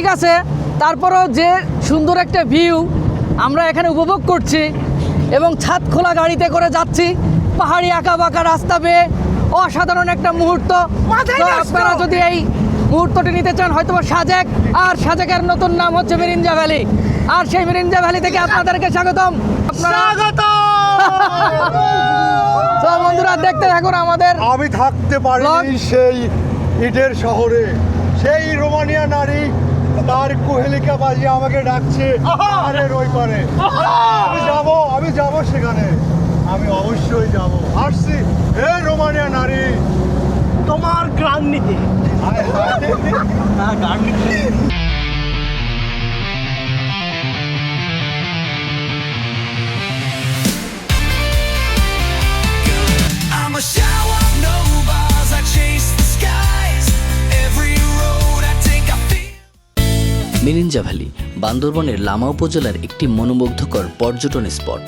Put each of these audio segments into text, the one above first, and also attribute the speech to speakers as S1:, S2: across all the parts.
S1: ঠিক আছে তারপরেও যে সুন্দর একটা ভিউ আমরা এখানে উপভোগ করছি এবং ছাদ খোলা গাড়িতে করে যাচ্ছি পাহাড়ি আঁকা বাঁকা রাস্তা বেয়ে অসাধারণ একটা মুহূর্ত। আপনারা যদি এই মুহূর্তটি নিতে চান হয়তো বা সাজেক আর সাজেকের নতুন নাম হচ্ছে মিরিঞ্জা ভ্যালি। আর সেই মিরিঞ্জা ভ্যালি থেকে আপনাদেরকে স্বাগতম। আপনারা তো বন্ধুরা দেখতে থাকুন আমাদের
S2: আমি থাকতে পারিনি সেই ইটের শহরে। সেই রোমানিয়া নারী তার কুহেলিকা বাজিয়ে আমাকে ডাকছে আরে ওই পারে। আমি যাব আমি যাব সেখানে। আমি অবশ্যই যাব। আসছি। হে রোমানিয়া নারী।
S3: তোমার গ্রাম নিতে।
S2: হায়
S4: মিরিঞ্জা ভ্যালি বান্দরবনের লামা উপজেলার একটি মনোমুগ্ধকর পর্যটন স্পট,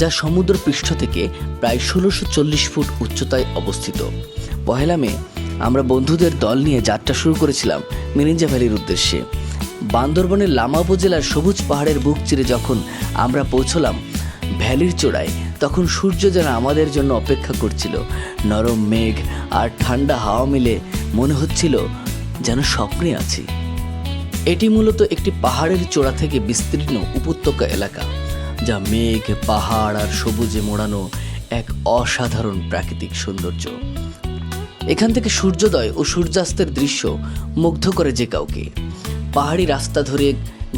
S4: যা সমুদ্র পৃষ্ঠ থেকে প্রায় ষোলোশো চল্লিশ ফুট উচ্চতায় অবস্থিত। পহেলা মে, আমরা বন্ধুদের দল নিয়ে যাত্রা শুরু করেছিলাম মিরিঞ্জা ভ্যালির উদ্দেশ্যে। বান্দরবনের লামা উপজেলার সবুজ পাহাড়ের বুক চিরে যখন আমরা পৌঁছলাম ভ্যালির চূড়ায়, তখন সূর্য যেন আমাদের জন্য অপেক্ষা করছিল। নরম মেঘ আর ঠান্ডা হাওয়া মিলে মনে হচ্ছিল যেন স্বপ্নে আছি। এটি মূলত একটি পাহাড়ের চূড়া থেকে বিস্তীর্ণ উপত্যকা এলাকা, যা মেঘ, পাহাড় আর সবুজে মোড়ানো এক অসাধারণ প্রাকৃতিক সৌন্দর্য। এখান থেকে সূর্যোদয় ও সূর্যাস্তের দৃশ্য মুগ্ধ করে যে কাউকে। পাহাড়ি রাস্তা ধরে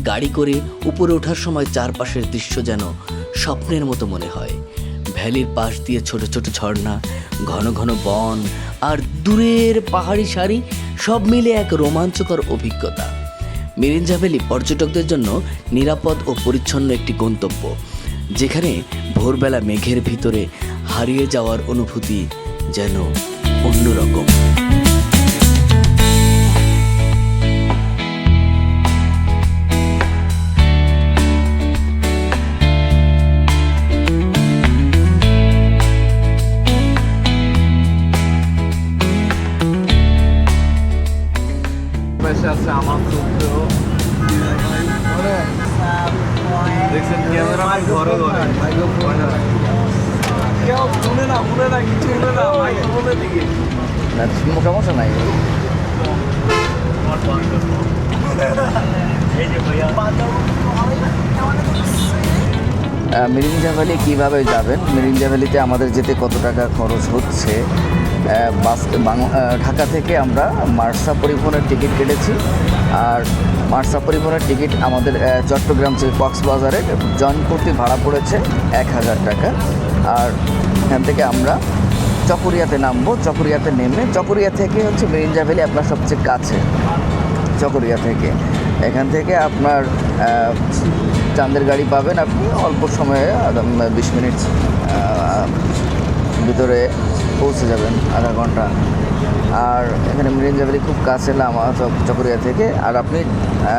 S4: গাড়ি করে উপরে ওঠার সময় চারপাশের দৃশ্য যেন স্বপ্নের মতো মনে হয়। ভ্যালির পাশ দিয়ে ছোট ছোট ঝর্ণা, ঘন ঘন বন আর দূরের পাহাড়ি সারি সব মিলে এক রোমাঞ্চকর অভিজ্ঞতা। মিরিঞ্জা ভ্যালি পর্যটকদের জন্য নিরাপদ ও পরিচ্ছন্ন একটি গন্তব্য, যেখানে ভোরবেলা মেঘের ভিতরে হারিয়ে যাওয়ার অনুভূতি যেন অন্যরকম।
S5: আছে দেখছেন ক্যামেরাম্যান ঘরে ঘরে। কেউ শুনে না শুনে না কিছু শুনে না মাইক্রোফোনের দিকে
S4: সমস্যা নাই? মিরিঞ্জা ভ্যালি কীভাবে যাবেন? মিরিঞ্জা ভ্যালিতে আমাদের যেতে কত টাকা খরচ হচ্ছে? বাস ঢাকা থেকে আমরা মার্সা পরিবহনের টিকিট কেটেছি। আর মার্সা পরিবহনের টিকিট আমাদের চট্টগ্রাম থেকে কক্সবাজারে জন প্রতি ভাড়া পড়েছে এক হাজার টাকা। আর এখান থেকে আমরা চকরিয়াতে নামবো, চকরিয়াতে নেমে, চকরিয়া থেকে হচ্ছে মিরিঞ্জা ভ্যালি আপনার সবচেয়ে কাছে, চকরিয়া থেকে। এখান থেকে আপনার চাঁদের গাড়ি পাবেন আপনি অল্প সময়ে বিশ মিনিট ভিতরে পৌঁছে যাবেন, আধা ঘণ্টা। আর এখানে মিরিঞ্জা ভ্যালি খুব কাছে লামা চক- চকরিয়া থেকে। আর আপনি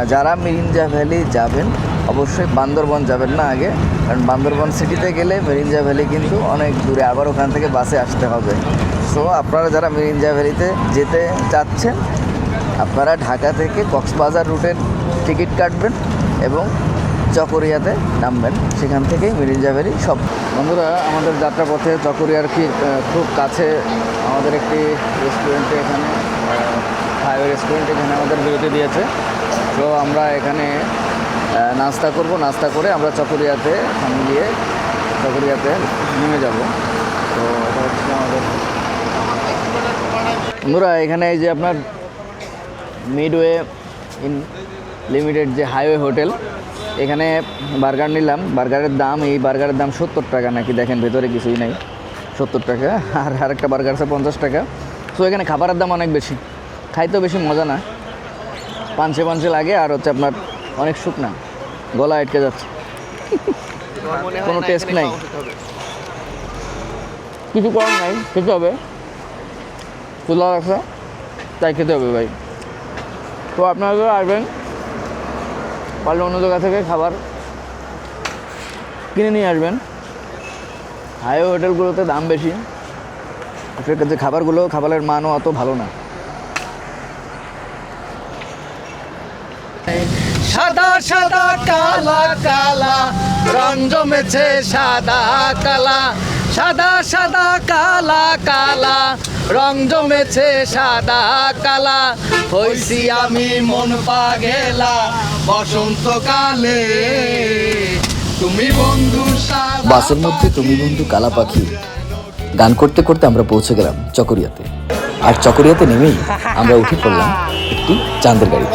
S4: যারা মিরিঞ্জা ভ্যালি যাবেন, অবশ্যই বান্দরবন যাবেন না আগে। কারণ বান্দরবন সিটিতে গেলে মিরিঞ্জা ভ্যালি কিন্তু অনেক দূরে। আবার ওখান থেকে বাসে আসতে হবে। সো আপনারা যারা মিরিঞ্জা ভ্যালিতে যেতে চাচ্ছেন, আপনারা ঢাকা থেকে কক্সবাজার রুটের টিকিট কাটবেন এবং চকরিয়াতে নামবেন। সেখান থেকেই মিরিঞ্জা ভ্যালি সব। বন্ধুরা, আমাদের যাত্রাপথে চকরিয়ার কি খুব কাছে আমাদের একটি রেস্টুরেন্টে এখানে হাইওয়ে রেস্টুরেন্ট এখানে আমাদের বিরতি দিয়েছে। তো আমরা এখানে নাস্তা করব। নাস্তা করে আমরা চকরিয়াতে গিয়ে চকরিয়াতে নেমে যাব। তো এটা হচ্ছে আমাদের বন্ধুরা, এখানে এই যে আপনার মিডওয়ে ইন লিমিটেড যে হাইওয়ে হোটেল এখানে বার্গার নিলাম। বার্গারের দাম, এই বার্গারের দাম সত্তর টাকা নাকি? দেখেন, ভেতরে কিছুই নাই। সত্তর টাকা আর আরেকটা বার্গার আছে পঞ্চাশ টাকা। তো এখানে খাবারের দাম অনেক বেশি। খাইতেও বেশি মজা না। পাঞ্চে পাঞ্চে লাগে আর হচ্ছে আপনার অনেক শুকনা। গলা আটকে যাচ্ছে। কোনো টেস্ট নাই। কিছু করার নাই খেতে হবে। খোলা রাখা তাই খেতে হবে ভাই। তো আপনারা আসবেন পারলে অন্য জায়গা থেকে খাবার কিনে নিয়ে আসবেন। হাই হোটেলগুলোতে দাম বেশি। সেক্ষেত্রে খাবারগুলো, খাবারের মানও অত ভালো না।
S1: সাদা সাদা, কালা কালা, রং জমেছে সাদা, কালা। সাদা সাদা, কালা কালা, রং জমেছে সাদা, কালা। হইছি আমি মন পাগেলা, বসন্তকালে।
S6: বাসের মধ্যে তুমি বন্ধু কালা পাখি। গান করতে করতে আমরা পৌঁছে গেলাম চকরিয়াতে। আর চকরিয়াতে নেমেই আমরা উঠে পড়লাম একটি চাঁদের গাড়ি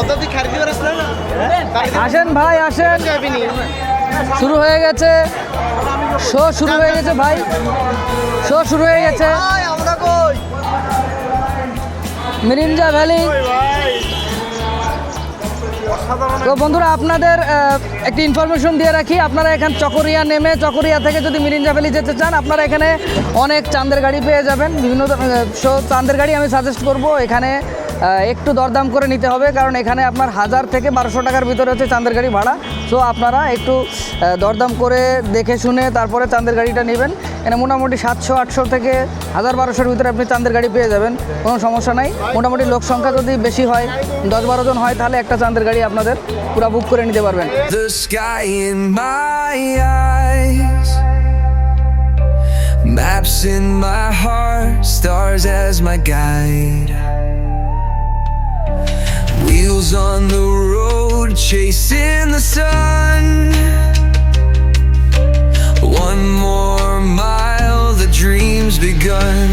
S1: আসেন ভাই আসেন। শুরু হয়ে গেছে। শো শুরু হয়ে গেছে ভাই। শো শুরু হয়ে গেছে। মিরিঞ্জা ভ্যালি। তো বন্ধুরা, আপনাদের একটি ইনফরমেশন দিয়ে রাখি। আপনারা এখান চকরিয়া নেমে, চকরিয়া থেকে যদি মিরিঞ্জা ভ্যালি যেতে চান, আপনারা এখানে অনেক চাঁদের গাড়ি পেয়ে যাবেন। বিভিন্ন সো চাঁদের গাড়ি আমি সাজেস্ট করব। এখানে একটু দরদাম করে নিতে হবে কারণ এখানে আপনার হাজার থেকে বারোশো টাকার ভিতরে হচ্ছে চাঁদের গাড়ি ভাড়া। সো আপনারা একটু দরদাম করে দেখে শুনে তারপরে চাঁদের গাড়িটা নেবেন। এখানে মোটামুটি সাতশো আটশো থেকে হাজার বারোশোর ভিতরে আপনি চাঁদের গাড়ি পেয়ে যাবেন কোনো সমস্যা নাই। মোটামুটি লোক সংখ্যা যদি বেশি হয় দশ বারো জন হয় তাহলে একটা চাঁদের গাড়ি আপনাদের পুরো বুক করে নিতে পারবেন।
S7: Maps in my heart, stars as my guide. Wheels on the road, chasing the sun. One more mile, the dream's begun.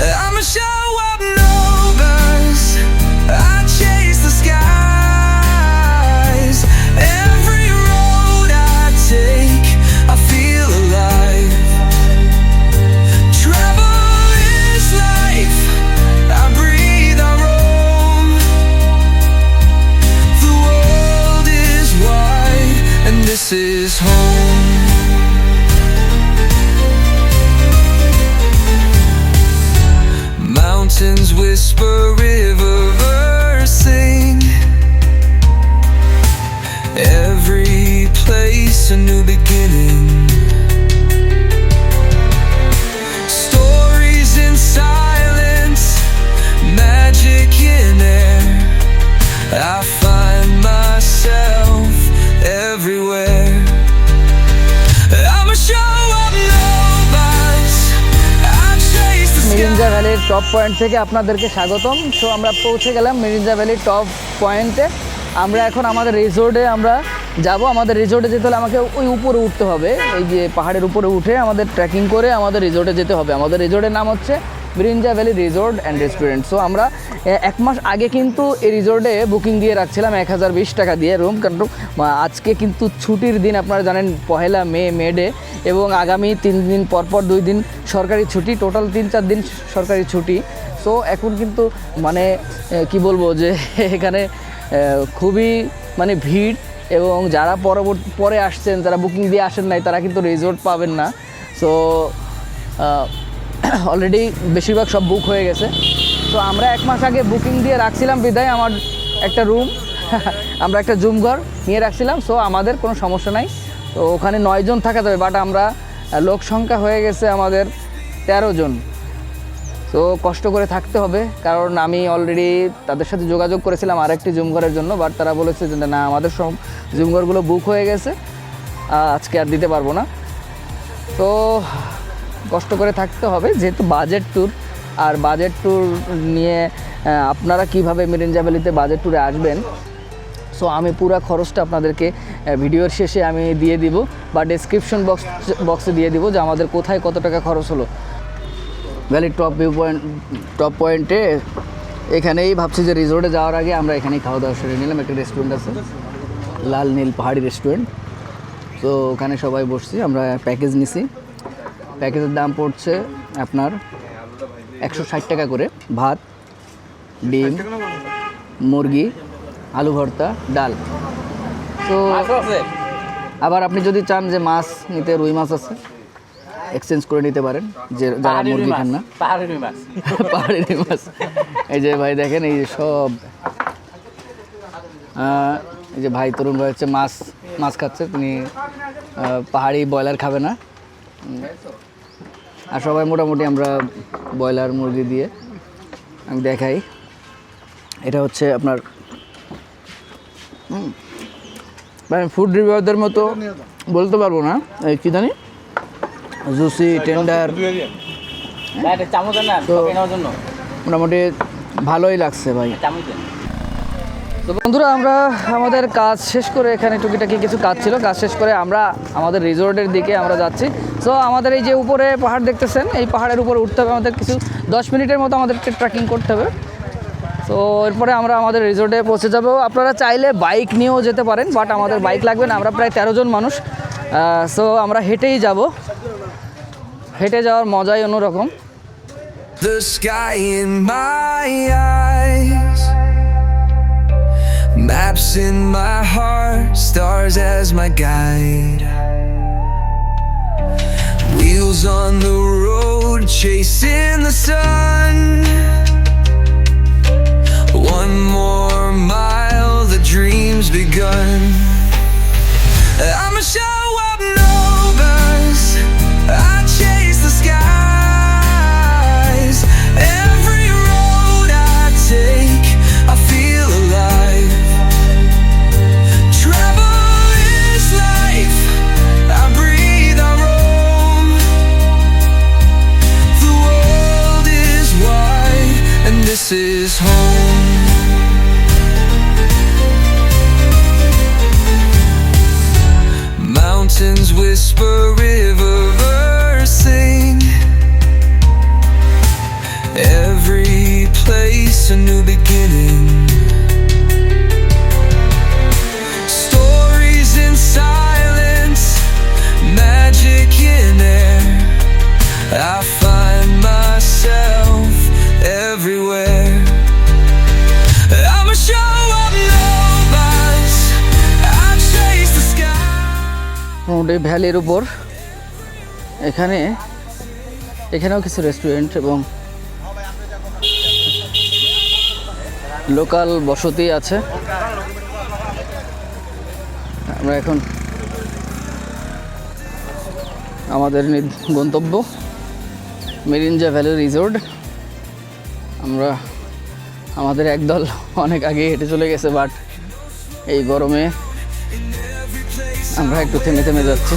S7: I'ma show up I find myself everywhere.
S1: Mirinja ভ্যালির top point থেকে আপনাদেরকে স্বাগতম। So আমরা পৌঁছে গেলাম মিরিঞ্জা ভ্যালির top পয়েন্টে আমরা এখন আমাদের রিসোর্টে আমরা যাব। আমাদের রিসোর্টে যেতে হলে আমাকে ওই উপরে উঠতে হবে। এই যে পাহাড়ের উপরে উঠে আমাদের ট্রেকিং করে আমাদের রিসোর্টে যেতে হবে। আমাদের রিসোর্টের নাম হচ্ছে Mirinja valley resort and restaurant so আমরা এক মাস আগে কিন্তু এই রিসোর্টে বুকিং দিয়ে রাখছিলাম এক হাজার বিশ টাকা দিয়ে রুম কারণ আজকে কিন্তু ছুটির দিন, আপনারা জানেন, পহেলা মে মে ডে এবং আগামী তিন দিন পরপর দুই দিন সরকারি ছুটি টোটাল তিন চার দিন সরকারি ছুটি। সো এখন কিন্তু মানে কি বলব যে, এখানে খুবই মানে ভিড়, এবং যারা পরবর্তী, পরে আসছেন, যারা বুকিং দিয়ে আসেন নাই, তারা কিন্তু রিসোর্ট পাবেন না। সো অলরেডি বেশিরভাগ সব বুক হয়ে গেছে। তো আমরা এক মাস আগে বুকিং দিয়ে রাখছিলাম বিদায় আমার একটা রুম আমরা একটা জুম ঘর নিয়ে রাখছিলাম সো আমাদের কোনো সমস্যা নাই। তো ওখানে নয়জন থাকা যাবে বাট আমরা লোক সংখ্যা হয়ে গেছে আমাদের তেরো জন। তো কষ্ট করে থাকতে হবে, কারণ আমি অলরেডি তাদের সাথে যোগাযোগ করেছিলাম আরেকটি জুম ঘরের জন্য বাট তারা বলেছে যে, না, আমাদের সব জুম ঘরগুলো বুক হয়ে গেছে আজকে আর দিতে পারব না। তো কষ্ট করে থাকতে হবে, যেহেতু বাজেট ট্যুর আর বাজেট ট্যুর নিয়ে আপনারা কীভাবে মেরিঞ্জা ভ্যালিতে বাজেট ট্যুরে আসবেন সো আমি পুরো খরচটা আপনাদেরকে ভিডিওর শেষে আমি দিয়ে দিব, বা ডেসক্রিপশন বক্স বক্সে দিয়ে দিব যে আমাদের কোথায় কত টাকা খরচ হলো। ভ্যালির টপ ভিউ পয়েন্ট টপ পয়েন্টে এখানেই ভাবছি যে রিসোর্টে যাওয়ার আগে আমরা এখানেই খাওয়া দাওয়া সেরে নিলাম, একটা রেস্টুরেন্ট আছে, লাল নীল পাহাড়ি রেস্টুরেন্ট তো ওখানে সবাই বসছি, আমরা প্যাকেজ নিছি। প্যাকেজের দাম পড়ছে আপনার একশো ষাট টাকা করে। ভাত ডিম মুরগি আলু ভর্তা ডাল। তো আবার আপনি যদি চান যে মাছ নিতে রুই মাছ আছে এক্সচেঞ্জ করে নিতে পারেন যে যারা মুরগি খান না।
S5: পাহাড়ি মাছ।
S1: পাহাড়ি রুই মাছ। এই যে ভাই দেখেন এই যে সব। এই যে ভাই তরুণ ভাই হচ্ছে মাছ মাছ খাচ্ছে তিনি পাহাড়ি ব্রয়লার খাবে না। আর সবাই মোটামুটি আমরা ব্রয়লার মুরগি দিয়ে আমি দেখাই। এটা হচ্ছে আপনার হুম, ফুড রিভিউদের মতো বলতে পারব না। এই কি জানি? জুসি টেন্ডার তো-
S4: জন্য।
S1: মোটামুটি ভালোই লাগছে ভাই। তো বন্ধুরা আমরা আমাদের কাজ শেষ করে এখানে টুকিটাকি কিছু কাজ ছিল। কাজ শেষ করে আমরা আমাদের রিসোর্টের দিকে আমরা যাচ্ছি। সো আমাদের এই যে উপরে পাহাড় দেখতেছেন এই পাহাড়ের উপরে উঠতে হবে আমাদের কিছু দশ মিনিটের মতো আমাদেরকে ট্রেকিং করতে হবে। তো এরপরে আমরা আমাদের রিসোর্টে পৌঁছে যাব। আপনারা চাইলে বাইক নিয়েও যেতে পারেন বাট আমাদের বাইক লাগবে না। আমরা প্রায় তেরো জন মানুষ। সো আমরা হেঁটেই যাব। হেঁটে যাওয়ার মজাই অন্যরকম।
S7: The sky in my eyes, maps in my heart, stars as my guide. Wheels on the road, chasing the sun. One more mile, the dream's begun. I'm Mountains whisper, rivers sing. Every place a new beginning.
S1: মোটামুটি ভ্যালির উপর। এখানে, এখানেও কিছু restaurant এবং local বসতি আছে। আমরা এখন আমাদের গন্তব্য মেরিনজা ভ্যালি রিসোর্ট। আমরা, আমাদের একদল অনেক আগে হেঁটে চলে গেছে বাট এই গরমে আমরা একটু থেমে থেমে যাচ্ছি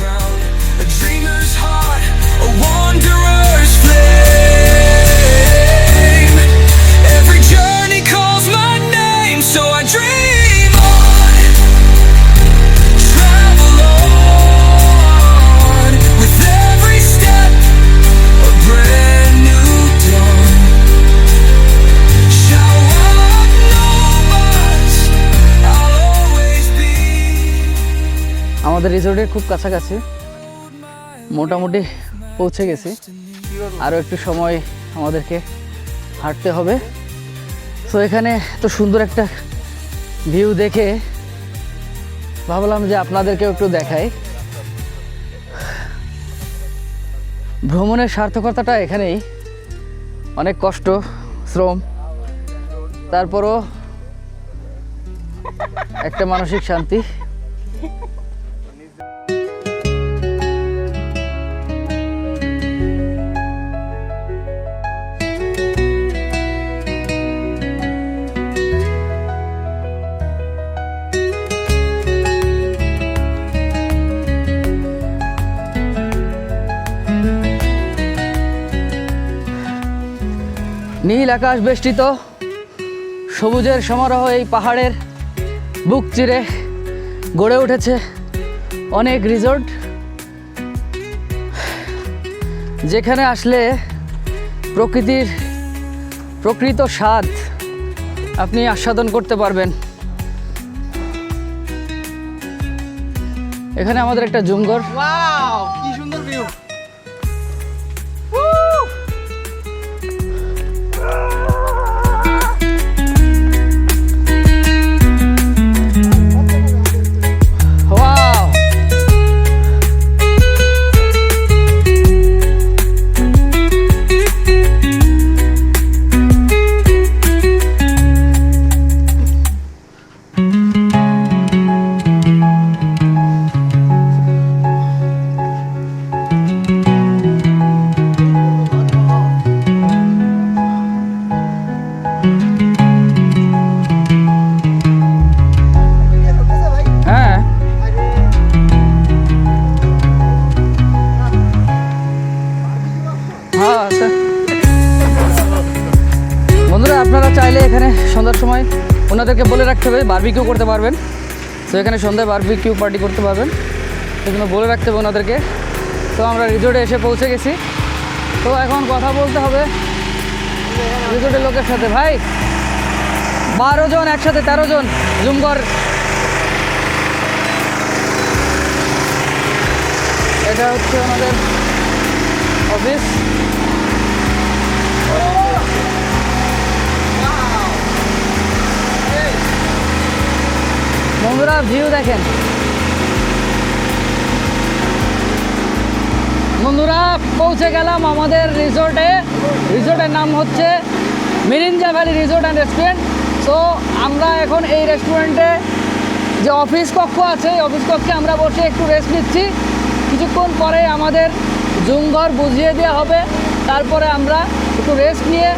S1: আমাদের রিসোর্টের খুব কাছাকাছি। মোটামুটি পৌঁছে গেছি। আরও একটু সময় আমাদেরকে হাঁটতে হবে। তো এখানে এত সুন্দর একটা ভিউ দেখে ভাবলাম যে আপনাদেরকেও একটু দেখাই। ভ্রমণের সার্থকতাটা এখানেই। অনেক কষ্ট, শ্রম, তারপরও একটা মানসিক শান্তি। নীল আকাশ বেষ্টিত, সবুজের সমারোহ এই পাহাড়ের বুক চিরে গড়ে উঠেছে অনেক রিসোর্ট। যেখানে আসলে প্রকৃতির প্রকৃত স্বাদ আপনি আস্বাদন করতে পারবেন। এখানে আমাদের একটা জুমঘর। বারবিকিউ করতে পারবেন। তো এখানে সন্ধ্যায় বারবিকিউ পার্টি করতে পারবেন। সেজন্য বলে রাখতে হবে ওনাদেরকে। তো আমরা রিজোর্টে এসে পৌঁছে গেছি। তো এখন কথা বলতে হবে রিজোর্টের লোকের সাথে। ভাই, বারো জন একসাথে, তেরো জন জুমগর এটা হচ্ছে আমাদের অফিস বন্ধুরা ভিউ দেখেন। বন্ধুরা, পৌঁছে গেলাম আমাদের রিসোর্টে রিসোর্টের নাম হচ্ছে Mirinja valley resort and restaurant. তো আমরা এখন এই রেস্টুরেন্টে যে অফিস কক্ষ আছে, এই অফিস কক্ষে আমরা বসে একটু রেস্ট নিচ্ছি। কিছুক্ষণ পরে আমাদের জুম ঘর বুঝিয়ে দেওয়া হবে। তারপরে আমরা একটু রেস্ট নিয়ে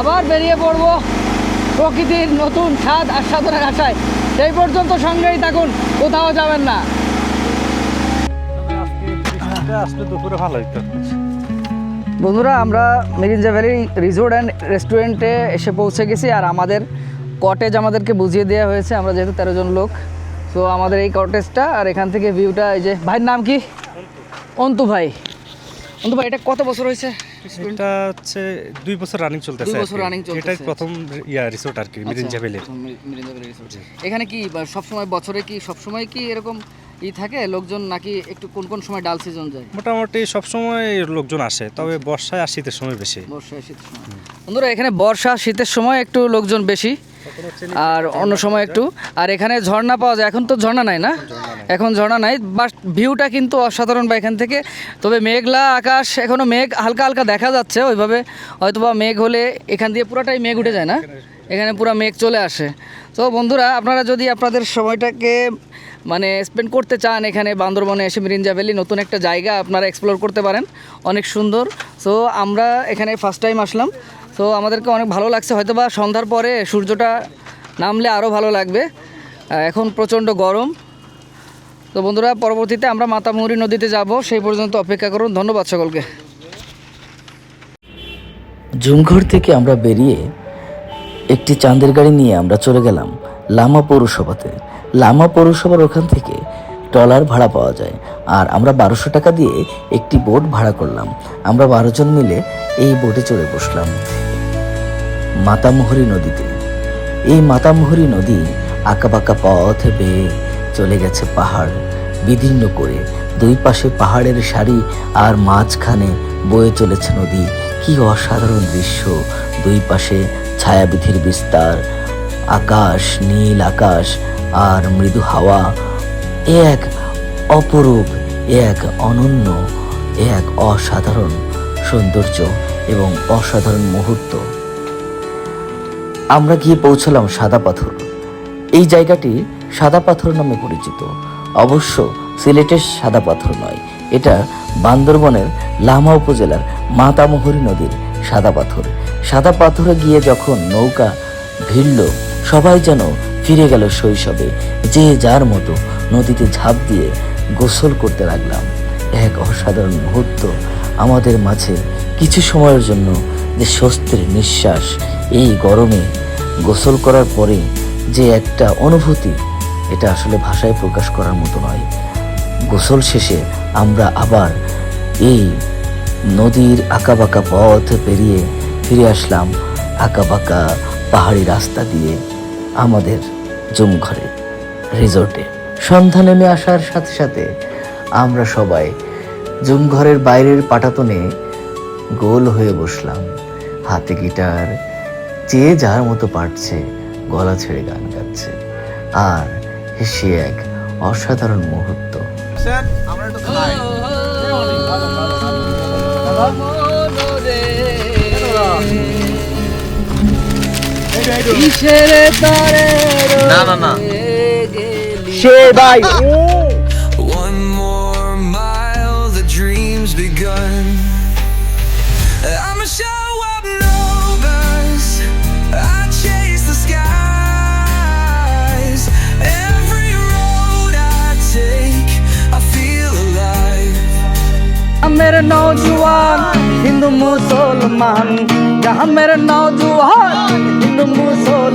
S1: আবার বেরিয়ে পড়ব প্রকৃতির নতুন স্বাদ আস্বাদনের আশায়। সেই পর্যন্ত সঙ্গেই থাকুন, কোথাও যাবেন না। বন্ধুরা, আমরা মেরিনজা ভ্যালি রিসোর্ট অ্যান্ড রেস্টুরেন্টে এসে পৌঁছে গেছি আর আমাদের কটেজ আমাদেরকে বুঝিয়ে দেওয়া হয়েছে, আমরা যেহেতু তেরো জন লোক। তো আমাদের এই কটেজটা আর এখান থেকে ভিউটা এই যে, ভাইয়ের নাম কি? অন্তু ভাই। অন্তু ভাই, এটা কত বছর হয়েছে?
S8: এটা হচ্ছে দুই বছর রানিং চলতেছে
S1: দুই বছর রানিং চলতেছে।
S8: এটাই প্রথম ইয়া রিসোর্ট আর কি
S1: আচ্ছা, মি- মিরিঞ্জা ভ্যালি রিসোর্ট এখানে কি সব সবসময় বছরে কি সব সময় কি এরকম ই থাকে লোকজন নাকি একটু কোন কোন সময় ডাল সিজন যায়?
S8: মোটামুটি সব সবসময় লোকজন আসে তবে বর্ষায় আর শীতের সময় বেশি।
S1: বর্ষা শীতের সময়। বন্ধুরা এখানে বর্ষা শীতের সময় একটু লোকজন বেশি আর অন্য সময় একটু। আর এখানে ঝর্ণা পাওয়া যায় এখন তো ঝর্ণা নাই না? এখন ঝর্ণা নাই। বাট ভিউটা কিন্তু অসাধারণ বা এখান থেকে। তবে মেঘলা আকাশ এখনও মেঘ হালকা হালকা দেখা যাচ্ছে ওইভাবে হয়তো বা মেঘ হলে এখান দিয়ে পুরাটাই মেঘ উঠে যায় না? এখানে পুরো মেঘ চলে আসে। তো বন্ধুরা, আপনারা যদি আপনাদের সময়টাকে মানে স্পেন্ড করতে চান এখানে বান্দরবনে এসে মিরিঞ্জা ভ্যালি, নতুন একটা জায়গা আপনারা এক্সপ্লোর করতে পারেন। অনেক সুন্দর। সো আমরা এখানে ফার্স্ট টাইম আসলাম। তো আমাদেরকে অনেক ভালো লাগছে। হয়তো বা সন্ধ্যার পরে সূর্যটা নামলে আরও ভালো লাগবে। এখন প্রচণ্ড গরম। তো বন্ধুরা, পরবর্তীতে আমরা মাতামুহুরী নদীতে যাব। সেই পর্যন্ত অপেক্ষা করুন। ধন্যবাদ সকলকে।
S6: ঝুমঘর থেকে আমরা বেরিয়ে একটি চাঁদের গাড়ি নিয়ে আমরা চলে গেলাম লামা পৌরসভাতে। লামা পৌরসভার ওখান থেকে ট্রলার ভাড়া পাওয়া যায় আর আমরা বারোশো টাকা দিয়ে একটি বোট ভাড়া করলাম। আমরা বারো জন মিলে এই বোটে চড়ে বসলাম মাতামোহরী নদীতে। এই মাতামোহরী নদী আঁকাবাঁকা পথ বেয়ে চলে গেছে পাহাড় বিদীর্ণ করে। দুই পাশে পাহাড়ের সারি আর মাঝখানে বয়ে চলেছে নদী। কি অসাধারণ দৃশ্য। দুই পাশে ছায়াবিধির বিস্তার, আকাশ, নীল আকাশ আর মৃদু হাওয়া, এ এক অপরূপ, এ এক অনন্য, এ এক অসাধারণ সৌন্দর্য এবং অসাধারণ মুহূর্ত। আমরা গিয়ে পৌঁছলাম সাদা পাথর। এই জায়গাটি সাদা পাথর নামে পরিচিত। অবশ্য সিলেটের সাদা পাথর নয়, এটা বান্দরবনের লামা উপজেলার মাতামোহরী নদীর সাদা পাথর। সাদা পাথরে গিয়ে যখন নৌকা ভিড়ল, সবাই যেন ফিরে গেল শৈশবে, যে যার মতো নদীতে ঝাঁপ দিয়ে গোসল করতে লাগলাম। এক অসাধারণ মুহূর্ত আমাদের মাঝে কিছু সময়ের জন্য যে স্বস্তির নিঃশ্বাস, এই গরমে গোসল করার পরে যে একটা অনুভূতি, এটা আসলে ভাষায় প্রকাশ করার মতো নয়। গোসল শেষে আমরা আবার এই নদীর আঁকাবাঁকা পথ পেরিয়ে ফিরে আসলাম আঁকাবাঁকা পাহাড়ি রাস্তা দিয়ে আমাদের জমঘরে রিসোর্টে। সন্ধ্যা নেমে আসার সাথে সাথে আমরা সবাই জুমঘরের বাইরের পাটাতনে গোল হয়ে বসলাম। হাতে গিটার যে যার মতো পারছে গলা ছেড়ে গান গাচ্ছে। আর সে এক অসাধারণ মুহূর্ত।
S3: আমরা না না না সে ভাই
S7: One more mile, the dream's begun. I'm a show up novas. I chase the skies. Every road I take, I feel alive.
S1: I'm at a no Hindu Musulman. I'm at a no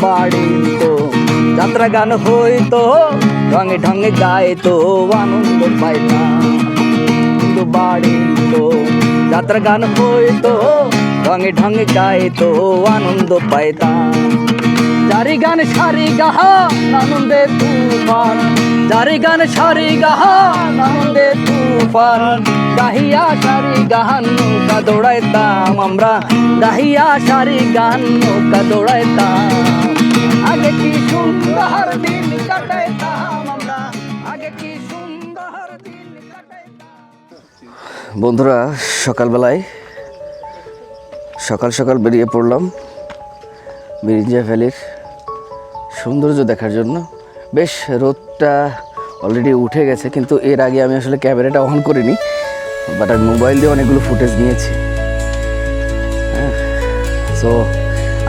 S1: বাড়িতো। যাত্রা গান হইতো, ঢঙে ঢঙে গাইতো, আনন্দ পাইতাম। হিন্দু বাড়িতো, যাত্রা গান হইতো, ঢঙে ঢঙে গাইতো, আনন্দ পাইতাম। যারি গান সারি গাহা, আনন্দে তুফান। যারি গান সারি গাহা, আনন্দে তুফান। গাহিয়া সারি গাহান নৌকা দৌড়াইতাম আমরা। গাহিয়া সারি গান নৌকা দৌড়াইতাম।
S4: বন্ধুরা, সকালবেলায় সকাল সকাল বেরিয়ে পড়লাম মিরিঞ্জা ভ্যালির সৌন্দর্য দেখার জন্য। বেশ, রোদটা অলরেডি উঠে গেছে, কিন্তু এর আগে আমি আসলে ক্যামেরাটা অন করিনি বাট আমি মোবাইল দিয়ে অনেকগুলো ফুটেজ নিয়েছি। হ্যাঁ সো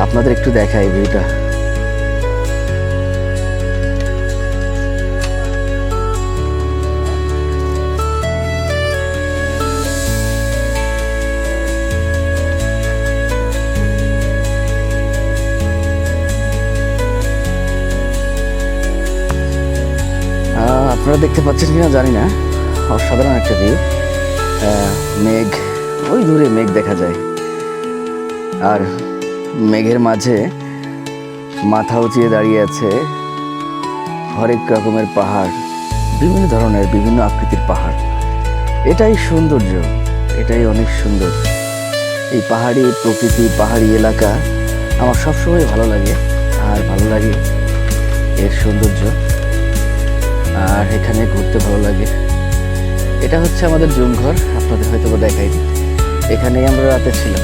S4: আপনাদের একটু দেখাই ভিউটা। আপনারা দেখতে পাচ্ছেন কিনা জানি না। অসাধারণ একটা ভিউ। মেঘ, ওই দূরে মেঘ দেখা যায়। আর মেঘের মাঝে মাথা উঁচিয়ে দাঁড়িয়ে আছে হরেক রকমের পাহাড়, বিভিন্ন ধরনের, বিভিন্ন আকৃতির পাহাড়। এটাই সৌন্দর্য, এটাই অনেক সুন্দর। এই পাহাড়ি প্রকৃতি, পাহাড়ি এলাকা আমার সবসময় ভালো লাগে, আর ভালো লাগে এর সৌন্দর্য। আর এখানে ঘুরতে ভালো লাগে। এটা হচ্ছে আমাদের জুমঘর, আপনাদের হয়তো বা দেখাইনি এখানেই আমরা রাতে ছিলাম।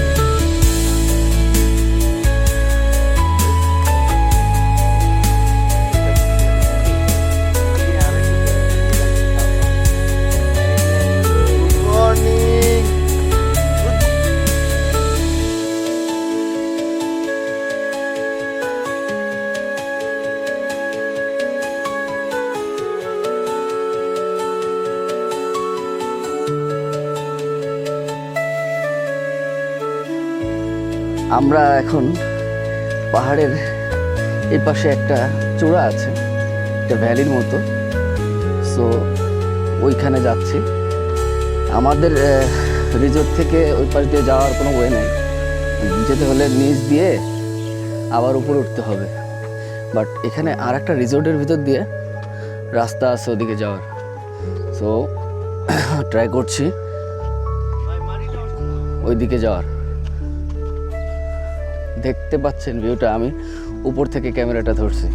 S4: আমরা এখন পাহাড়ের এই পাশে একটা চূড়া আছে, একটা ভ্যালির মতো। সো ওইখানে যাচ্ছি। আমাদের রিজোর্ট থেকে ওই পাশ দিয়ে যাওয়ার কোনো ওয়ে নেই। যেতে হলে নিচ দিয়ে আবার উপরে উঠতে হবে। বাট এখানে আর একটা রিজোর্টের ভিতর দিয়ে রাস্তা আছে ওদিকে যাওয়ার। সো ট্রাই করছি। ওইদিকে যাওয়ার। দেখতে পাচ্ছেন ভিউটা আমি উপর থেকে ক্যামেরাটা ধরছি।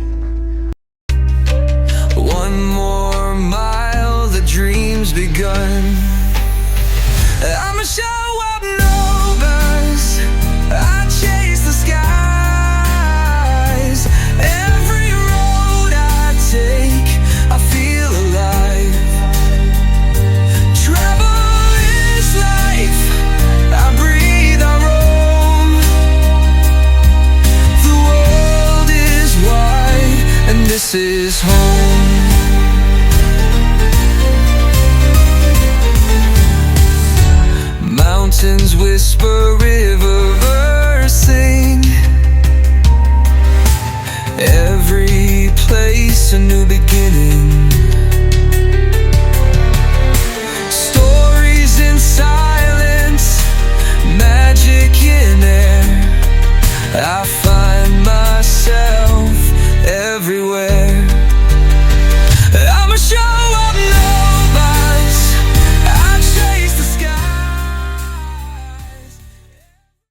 S7: home.